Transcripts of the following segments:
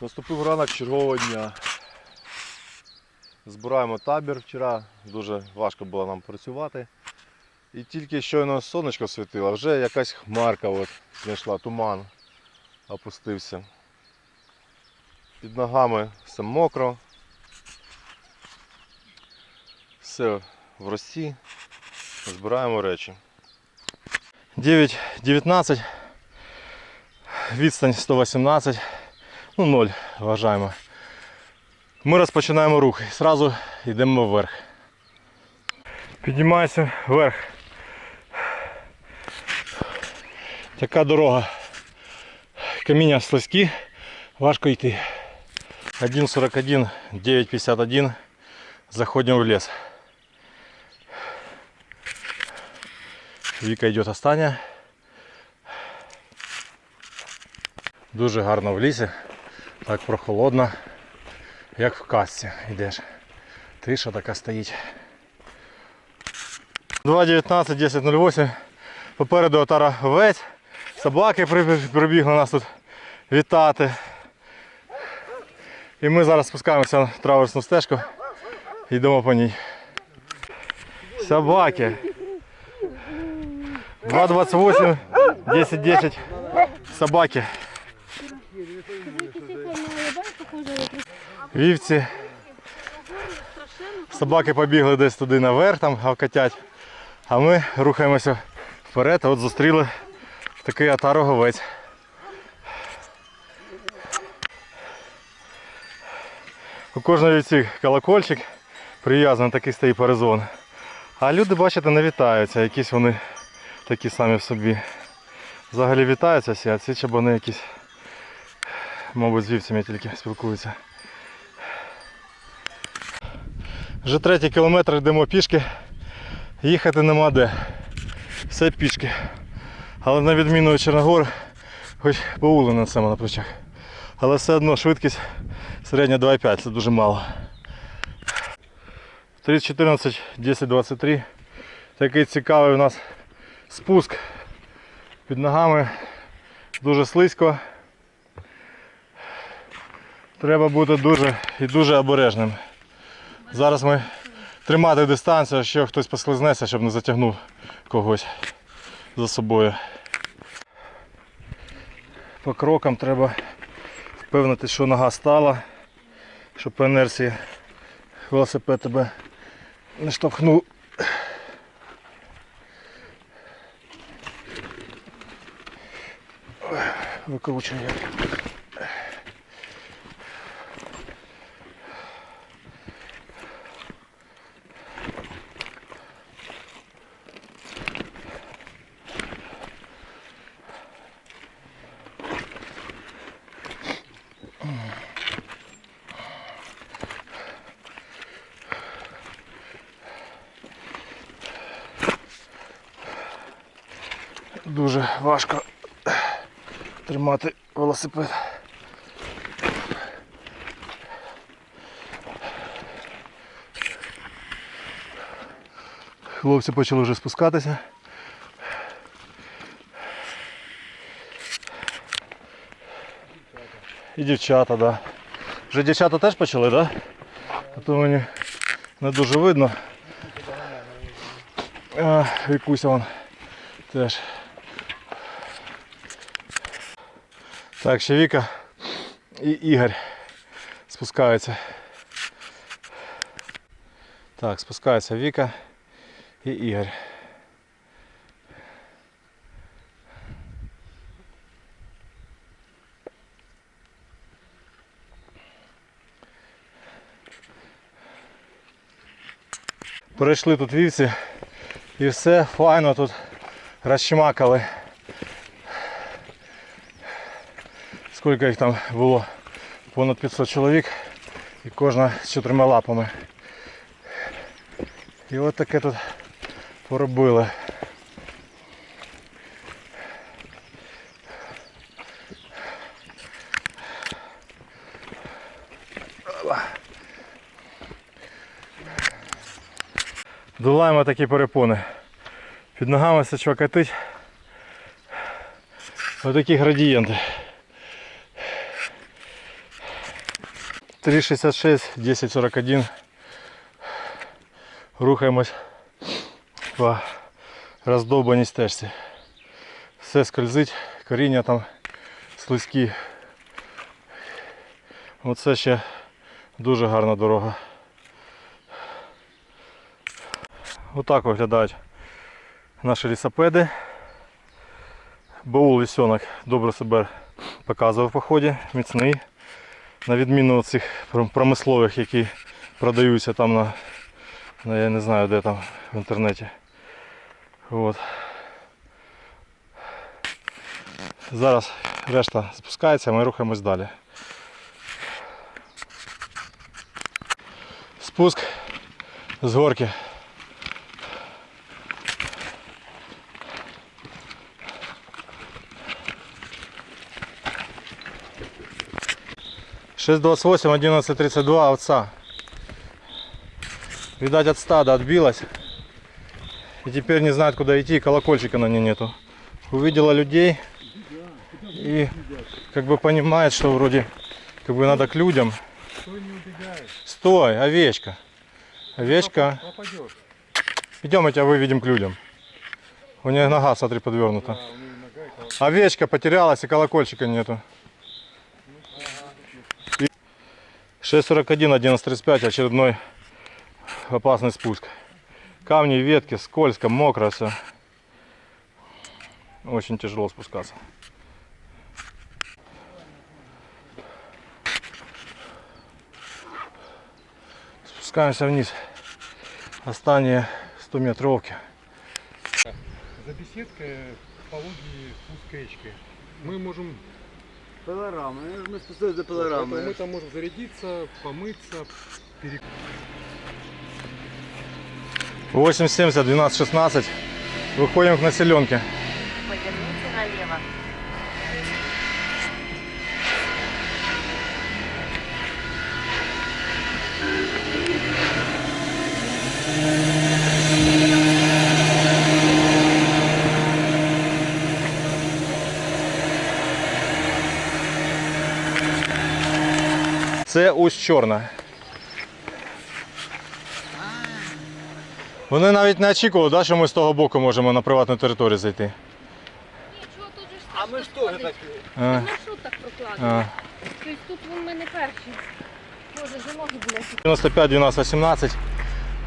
Наступив ранок чергового дня. Збираємо табір вчора, дуже важко було нам працювати. І тільки щойно сонечко світило, вже якась хмарка от знайшла, туман опустився. Під ногами все мокро. Все в росі. Збираємо речі. 9.19. Відстань 118. Ну, 0 вважаємо. Ми розпочинаємо рух і одразу йдемо вверх. Піднімаємося вверх. Така дорога. Каміння слизькі, важко йти. 1.41, 9.51. Заходимо в ліс. Віка йде остання. Дуже гарно в лісі. Так прохолодно, як в касці йдеш. Тиша така стоїть. 2.19, 10.08. Попереду отара овець. Собаки прибігли нас тут вітати. І ми зараз спускаємося на траверсну стежку йдемо по ній. Собаки. 2.28, 10.10. Собаки. Вівці. Собаки побігли десь туди наверх, там гавкотять. А ми рухаємося вперед, а от зустріли такий атароговець. У кожної вівці колокольчик прив'язаний такий стоїть перезон. А люди, бачите, не вітаються, якісь вони такі самі в собі. Взагалі вітаються всі, а ці чабани якісь, мабуть, з вівцями тільки спілкуються. Вже третій кілометр йдемо пішки. Їхати нема де. Все пішки. Але на відміну від Чорногор, хоч баули несемо на плечах. Але все одно швидкість середня 2,5, це дуже мало. 30.14, 10.23. Такий цікавий у нас спуск під ногами. Дуже слизько. Треба бути дуже і дуже обережним. Зараз ми тримати дистанцію, що хтось послизнеться, щоб не затягнув когось за собою. По крокам треба впевнити, що нога стала, щоб по інерції велосипед тебе не штовхнув. Викручує. Дуже важко тримати велосипед. Хлопці почали вже спускатися. І дівчата. Да. Вже дівчата теж почали? Да? А то мені не дуже видно. А, Вікуся вон теж. Так, ще Віка і Ігор спускаються. Так, спускаються Віка і Ігор. Пройшли тут вівці і все файно тут розчмакали. Скільки їх там було? Понад 500 чоловік і кожна з чотирма лапами. І от таке тут поробили. Долаємо такі перепони. Під ногами все чвакатить. Ось такі градієнти. 366, 1041. Рухаємось по роздовбаній стежці. Все скользить, коріння там слизькі. Оце ще дуже гарна дорога. Отак виглядають наші лісопеди. Баул лісьонок добре себе показував в поході, міцний. На відміну цих промислових, які продаються там на, на я не знаю де там в інтернеті. От. Зараз решта спускається, ми рухаємось далі. Спуск з горки. Шесть двадцать восемь, одиннадцать тридцать два овца. Видать от стада отбилась. И теперь не знает куда идти, колокольчика на ней нету. Увидела людей и как бы понимает, что вроде как бы надо к людям. Стой, овечка. Овечка. Идем, мы тебя выведем к людям. У нее нога, смотри, подвернута. Овечка потерялась и колокольчика нету. И 6.41, 11.35, очередной опасный спуск. Камни, ветки, скользко, мокро все. Очень тяжело спускаться. Спускаемся вниз. Останние 100 метровки. За беседкой к речке. Мы можем, Пилорама, ми спустилися до пилорами. мы там можем зарядиться, помыться, пере... 8.70, 12.16. Выходим к населенке. Поверните налево. Це ось чорна. Вони навіть не очікували, да, що ми з того боку можемо на приватну територію зайти. Нічого, тут же ж А ми ж теж так. А, маршрут так прокладено. Тобто тут ми не перші. Боже, вже ноги блядь. 95, 12, 18.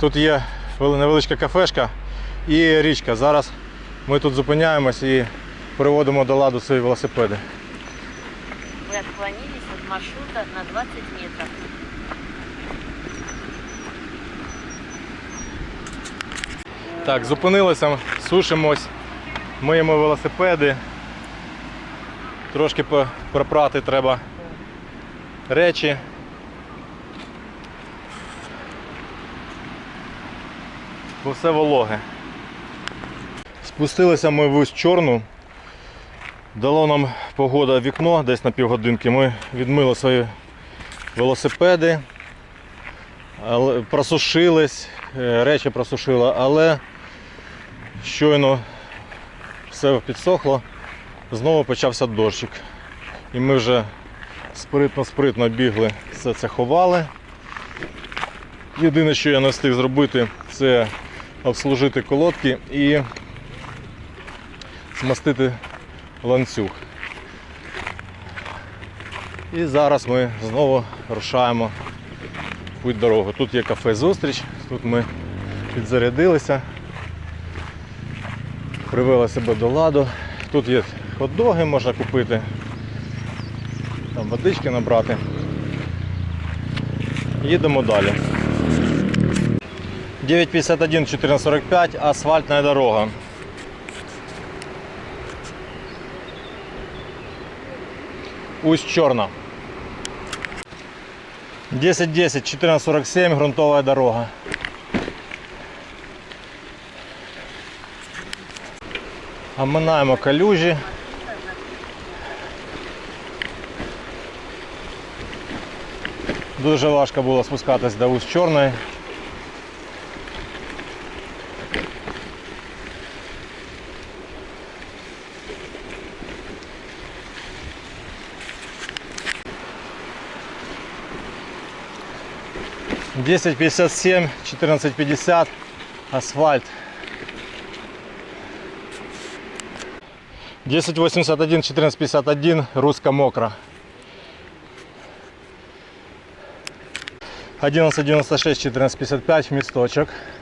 Тут є невеличка кафешка і річка. Зараз ми тут зупиняємось і приводимо до ладу свої велосипеди. Вы отклонились от маршрута на 20 метров. Так, зупинилися, сушимось, миємо велосипеди. Трошки пропрати треба речі. Бо все вологе. Спустилися ми в чорну. Дало нам погода вікно десь на півгодинки. Ми відмили свої велосипеди, просушились, е, речі просушила, але щойно все підсохло, знову почався дощик. І ми вже спритно-спритно бігли, все це ховали. Єдине, що я не встиг зробити, це обслужити колодки і змастити ланцюг. І зараз ми знову рушаємо путь дорогу. Тут є кафе зустріч, тут ми підзарядилися, привели себе до ладу. Тут є хот-доги можна купити, там водички набрати. Їдемо далі. 9.51, 14.45, асфальтна дорога. Усть Чорна. 10.10, 14.47, грунтовая дорога. Оминаємо калюжі. Дуже важко було спускатись до уст Чорної. 10.57, 14.50, асфальт. 10.81, 14.51, русско мокро. 11.96, 14.55, місточок. І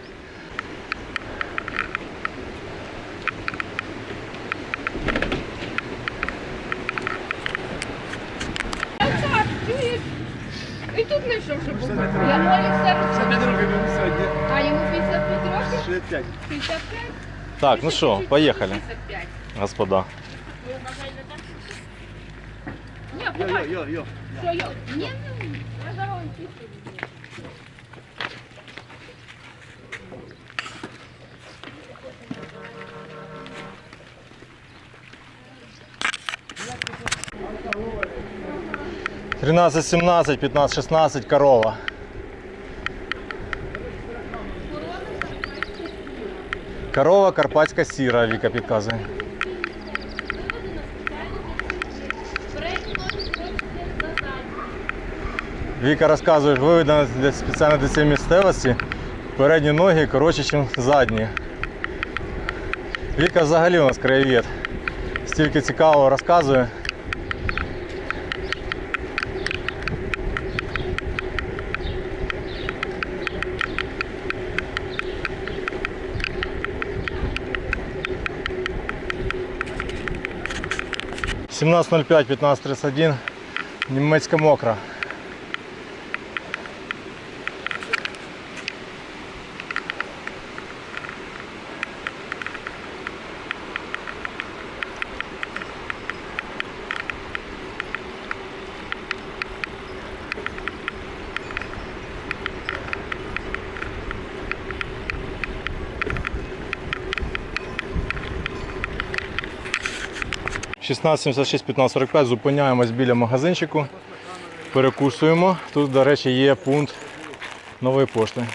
ні, я зараз вам чисто. Тринадцать, семнадцать, пятнадцать, шестнадцать, корова. Корова карпатська сіра, Віка підказує. Віка розказує, виведена спеціально для цієї місцевості. Передні ноги коротше, ніж задні. Віка взагалі у нас краєвід. Стільки цікавого розказує. Сімнадцять ноль п'ять, п'ятнадцять тридцять один. Німецька мокра. Шістнадцять сімдесят шість, п'ятнадцять сорок п'ять. Зупиняємось біля магазинчику. Перекусуємо. Тут, до речі, є пункт нової пошти.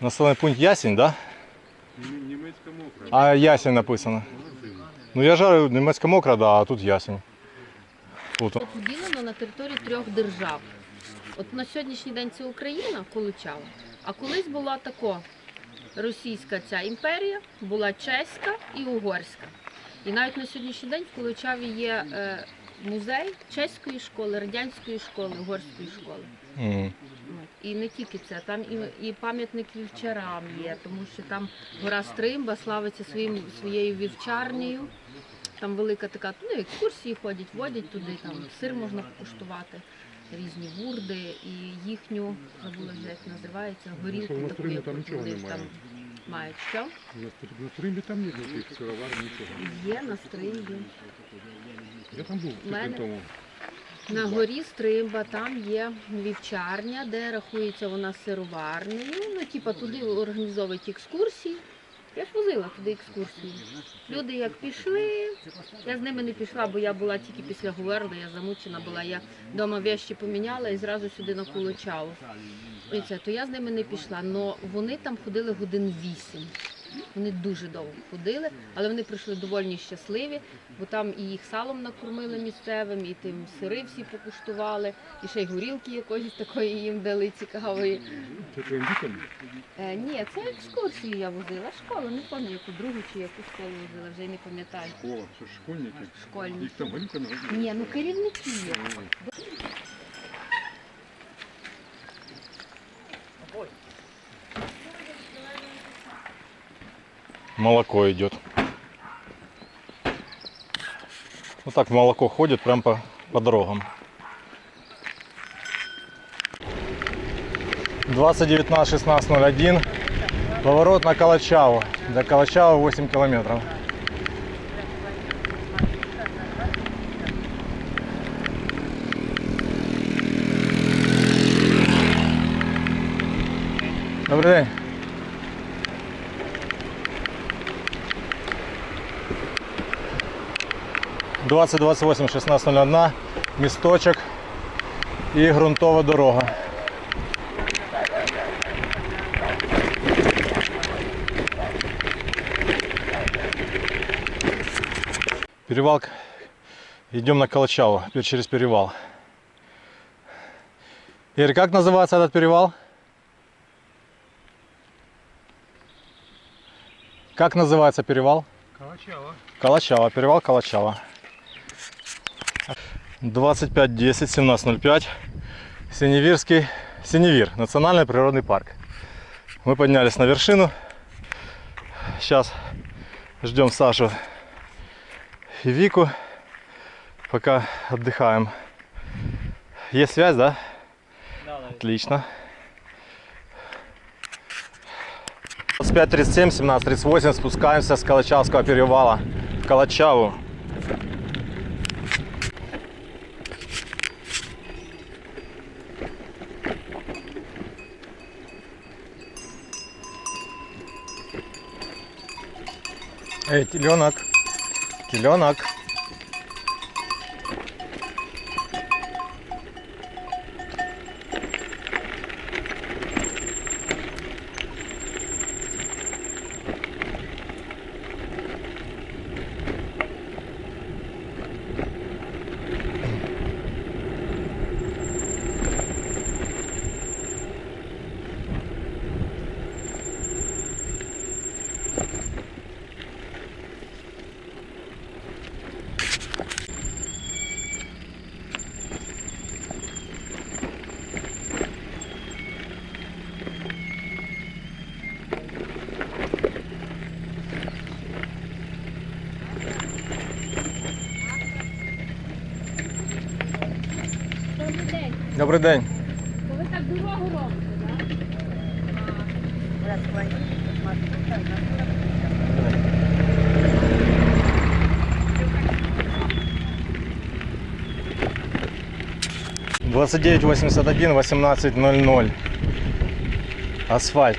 Населений пункт Ясінь, так? Да? Немецкая мокрая. А Ясінь написано. Ну я жарю німецька мокра, да, а тут Ясінь. Тут. поділено на території трьох держав. От на сьогоднішній день це Україна, Колучава, а колись була тако російська ця імперія, була чеська і угорська. І навіть на сьогоднішній день в Колучаві є е, музей чеської школи, радянської школи, угорської школи. От. І не тільки це, там і, і пам'ятник вівчарам є, тому що там гора Стримба славиться своїм, своєю вівчарнею. Там велика така, ну, екскурсії ходять, водять туди, там сир можна покуштувати, різні бурди і їхню, забула вже як називається, горілку Ну, таку, яку там нічого мають. Що? На, стр- там нет никаких сыровар, ничего. Є на Стримбі. Я там Мене- тиждень тому. На горі Стримба там є вівчарня, де рахується вона сироварнею. Ну, типа туди організовують екскурсії. Я ж возила туди екскурсії. Люди як пішли, я з ними не пішла, бо я була тільки після Гуверли, я замучена була. Я вдома вещі поміняла і зразу сюди на Куличаву. І це, то я з ними не пішла. але вони там ходили годин вісім. Вони дуже довго ходили, але вони прийшли довольні щасливі, бо там і їх салом накормили місцевим, і тим сири всі покуштували, і ще й горілки якоїсь такої їм дали цікавої. Це твоїм дітям? Е, ні, це екскурсію я возила, школу, не пам'ятаю, яку другу чи яку школу возила, вже й не пам'ятаю. Школа, це ж школьники. Школьні. Їх там горілка на Ні, ну керівники є. Молоко идет. Вот так молоко ходит прям по, по дорогам. 2019 1601 Поворот на Калачаву. До Калачава 8 километров. Добрий день. 2028 1601 місточок і ґрунтова дорога. Перевал идем на Калачаву, через перевал. Игорь, как называется этот перевал? Как называется перевал? Калачава. Калачава, перевал Калачава. 2510 1705 Синевирский, Синевир, национальный природный парк. Мы поднялись на вершину. Сейчас ждем Сашу и Вику, пока отдыхаем. Есть связь, да? Отлично. 25.37, 17.38 спускаемся с Калачавского перевала в Калачаву. Эй, теленок, теленок. Добрий день. То ви так дорогу робите, так? Вы отклонились от маршрута на 40 2981 1800 Асфальт.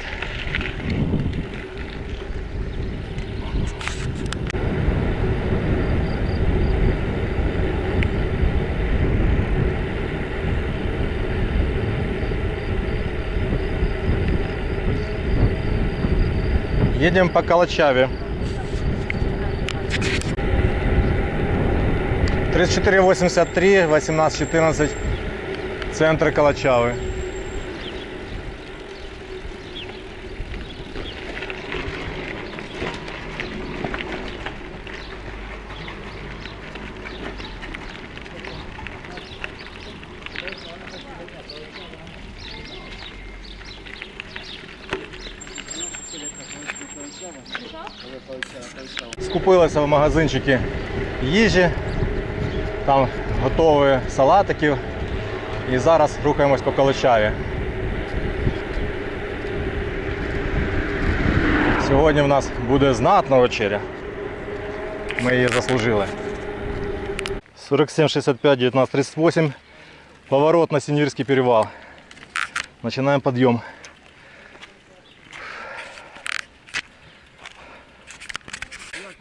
Едем по Калачаве. 3483, 1814, центр Калачавы. Скупилися в магазинчики їжі, там готові салатиків. І зараз рухаємось по Калачаві. Сьогодні в нас буде знатна вечеря. Ми її заслужили. 47, 65, 19, 38. Поворот на Синевирский перевал. Начинаем подъем.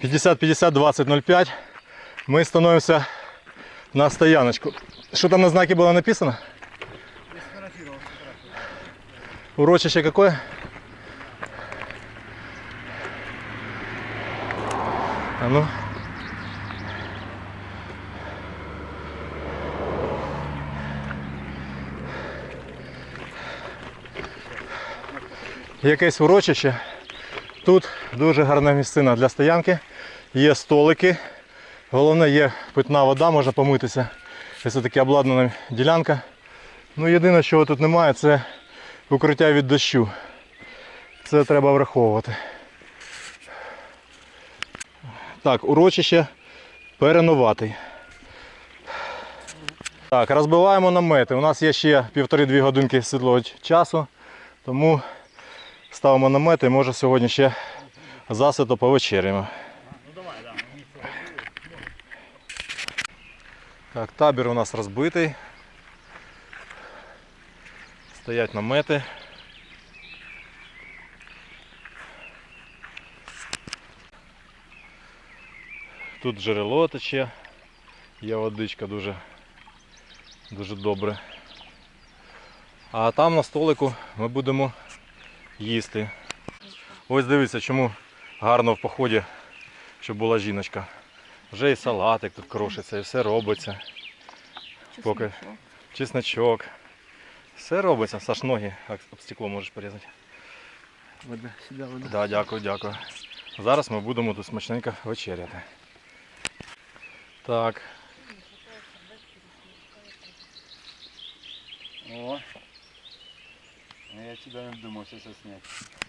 Пятьдесят, пятьдесят, двадцать, ноль пять. Мы становимся на стояночку. Что там на знаке было написано? Урочище какое? А ну. Якесь урочище. Тут дуже гарна місцина для стоянки. Є столики. Головне є питна вода, можна помитися. Це таки обладнана ділянка. Ну єдине, чого тут немає, це укриття від дощу. Це треба враховувати. Так, урочище перенуватий. Так, розбиваємо намети. У нас є ще півтори-дві годинки світлого часу, тому ставимо намети і може сьогодні ще засито повечеряємо. Так, табір у нас розбитий. Стоять намети. Тут джерело тече, є водичка дуже, дуже добре. А там на столику ми будемо їсти. Ось дивіться, чому гарно в поході, щоб була жіночка. Вже і салатик тут крошиться, і все робиться. Поки чесночок. Все робиться. Саш, ноги об стекло можеш порізати. Вода, сюди вода. Да, дякую, дякую. Зараз ми будемо тут смачненько вечеряти. Так, О. А я тебя не сейчас снять.